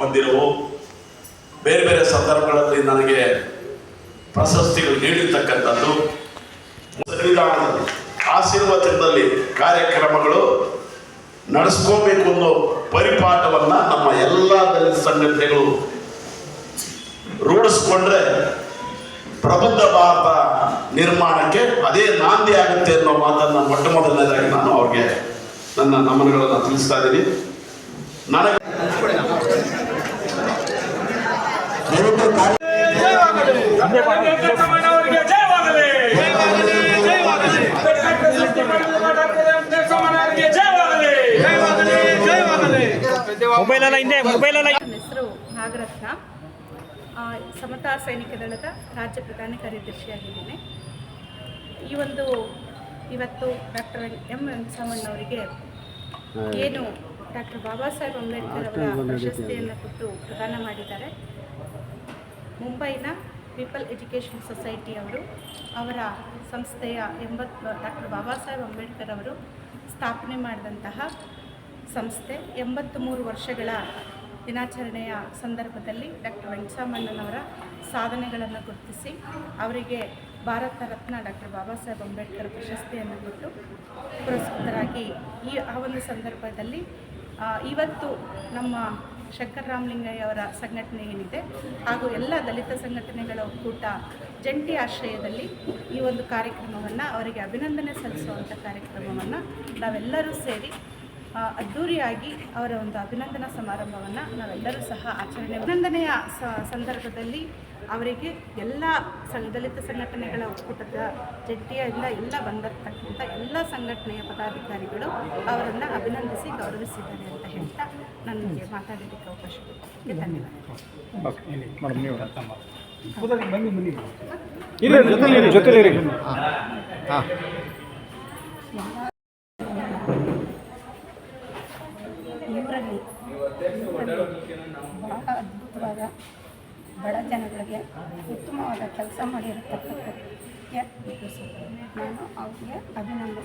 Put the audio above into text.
ಬಂದಿರವು. ಬೇರೆ ಬೇರೆ ಸಂದರ್ಭಗಳಲ್ಲಿ ನನಗೆ ಪ್ರಶಸ್ತಿಗಳು ನೀಡಿರ್ತಕ್ಕಂಥದ್ದು. ಆಶೀರ್ವಾದದಲ್ಲಿ ಕಾರ್ಯಕ್ರಮಗಳು ನಡೆಸ್ಕೋಬೇಕು ಅನ್ನೋ ಪರಿಪಾಠವನ್ನ ನಮ್ಮ ಎಲ್ಲ ದಲಿತ ಸಂಘಟನೆಗಳು ರೂಢಿಸ್ಕೊಂಡ್ರೆ ಪ್ರಬುದ್ಧ ಭಾರತ ನಿರ್ಮಾಣಕ್ಕೆ ಅದೇ ನಾಂದಿ ಆಗುತ್ತೆ ಅನ್ನೋ ಮಾತನ್ನ ಮೊಟ್ಟ ಮೊದಲನೇದಾಗಿ ನಾನು ಅವ್ರಿಗೆ ನನ್ನ ನಮನಗಳನ್ನು ತಿಳಿಸ್ತಾ ಇದ್ದೀನಿ. ನನಗೆ ಅವರಿಗೆ ಜಯವಾಗಲಿ ಅಂಬೇಡ್ಕರ್ ಸೃಷ್ಟಿ ಮಾಡಿದ ಡಾಕ್ಟರ್ ಎಂ ಅವರಿಗೆ ಜಯವಾಗಲಿ ಮೊಬೈಲ್ ಎಲ್ಲ ಹಿಂದೆ ಹೆಸರು ನಾಗರತ್ನ. ಸಮತಾ ಸೈನಿಕ ದಳದ ರಾಜ್ಯ ಪ್ರಧಾನ ಕಾರ್ಯದರ್ಶಿಯಾಗಿದ್ದೇನೆ. ಈ ಒಂದು ಇವತ್ತು ಡಾಕ್ಟರ್ ಎಂ ವೆಂಕಟರಾಮಣ್ಣವರಿಗೆ ಏನು ಡಾಕ್ಟರ್ ಬಾಬಾ ಸಾಹೇಬ್ ಅಂಬೇಡ್ಕರ್ ಅವರ ಪ್ರಶಸ್ತಿಯನ್ನು ಕೊಟ್ಟು ಪ್ರದಾನ ಮಾಡಿದ್ದಾರೆ. ಮುಂಬೈನ ಪೀಪಲ್ ಎಜುಕೇಷನ್ ಸೊಸೈಟಿ ಅವರು, ಅವರ ಸಂಸ್ಥೆಯ ಎಂಬತ್ತು ಡಾಕ್ಟರ್ ಬಾಬಾ ಸಾಹೇಬ್ ಅಂಬೇಡ್ಕರ್ ಅವರು ಸ್ಥಾಪನೆ ಮಾಡಿದಂತಹ ಸಂಸ್ಥೆ ಎಂಬತ್ತ್ಮೂರು ವರ್ಷಗಳ ದಿನಾಚರಣೆಯ ಸಂದರ್ಭದಲ್ಲಿ ಡಾಕ್ಟರ್ ವೆಂಕಟರಾಮಣ್ಣನವರ ಸಾಧನೆಗಳನ್ನು ಗುರುತಿಸಿ, ಅವರಿಗೆ ಭಾರತ ರತ್ನ ಡಾಕ್ಟರ್ ಬಾಬಾ ಸಾಹೇಬ್ ಅಂಬೇಡ್ಕರ್ ಪ್ರಶಸ್ತಿಯನ್ನು ಕೊಟ್ಟು ಪುರಸ್ಕೃತರಾಗಿ ಈ ಆ ಒಂದು ಸಂದರ್ಭದಲ್ಲಿ ಇವತ್ತು ನಮ್ಮ ಶಂಕರ್ ರಾಮಲಿಂಗಯ್ಯವರ ಸಂಘಟನೆ ಏನಿದೆ ಹಾಗೂ ಎಲ್ಲ ದಲಿತ ಸಂಘಟನೆಗಳ ಒಕ್ಕೂಟ ಜಂಟಿ ಆಶ್ರಯದಲ್ಲಿ ಈ ಒಂದು ಕಾರ್ಯಕ್ರಮವನ್ನು ಅವರಿಗೆ ಅಭಿನಂದನೆ ಸಲ್ಲಿಸುವಂಥ ಕಾರ್ಯಕ್ರಮವನ್ನು ನಾವೆಲ್ಲರೂ ಸೇರಿ ಅದ್ಧೂರಿಯಾಗಿ ಅವರ ಒಂದು ಅಭಿನಂದನಾ ಸಮಾರಂಭವನ್ನು ನಾವೆಲ್ಲರೂ ಸಹ ಆಚರಣೆ ಅಭಿನಂದನೆಯ ಸಂದರ್ಭದಲ್ಲಿ ಅವರಿಗೆ ಎಲ್ಲ ಸಂ- ದಲಿತ ಸಂಘಟನೆಗಳ ಒಕ್ಕೂಟದ ಜಂಟಿಯಿಂದ ಎಲ್ಲ ಬಂದಿರತಕ್ಕಂಥ ಎಲ್ಲ ಸಂಘಟನೆಯ ಪದಾಧಿಕಾರಿಗಳು ಅವರನ್ನು ಅಭಿನಂದಿಸಿ ಗೌರವಿಸಿದ್ದಾರೆ ಅಂತ ಹೇಳ್ತಾ ನನಗೆ ಮಾತಾಡಲಿಕ್ಕೆ ಅವಕಾಶ ಧನ್ಯವಾದ ಅದ್ಭುತವಾದ ಬಡ ಜನಗಳಿಗೆ ಉತ್ತಮವಾದ ಕೆಲಸ ಮಾಡಿರತಕ್ಕಂಥ ನಾನು ಅವರಿಗೆ ಅಭಿನಂದನೆ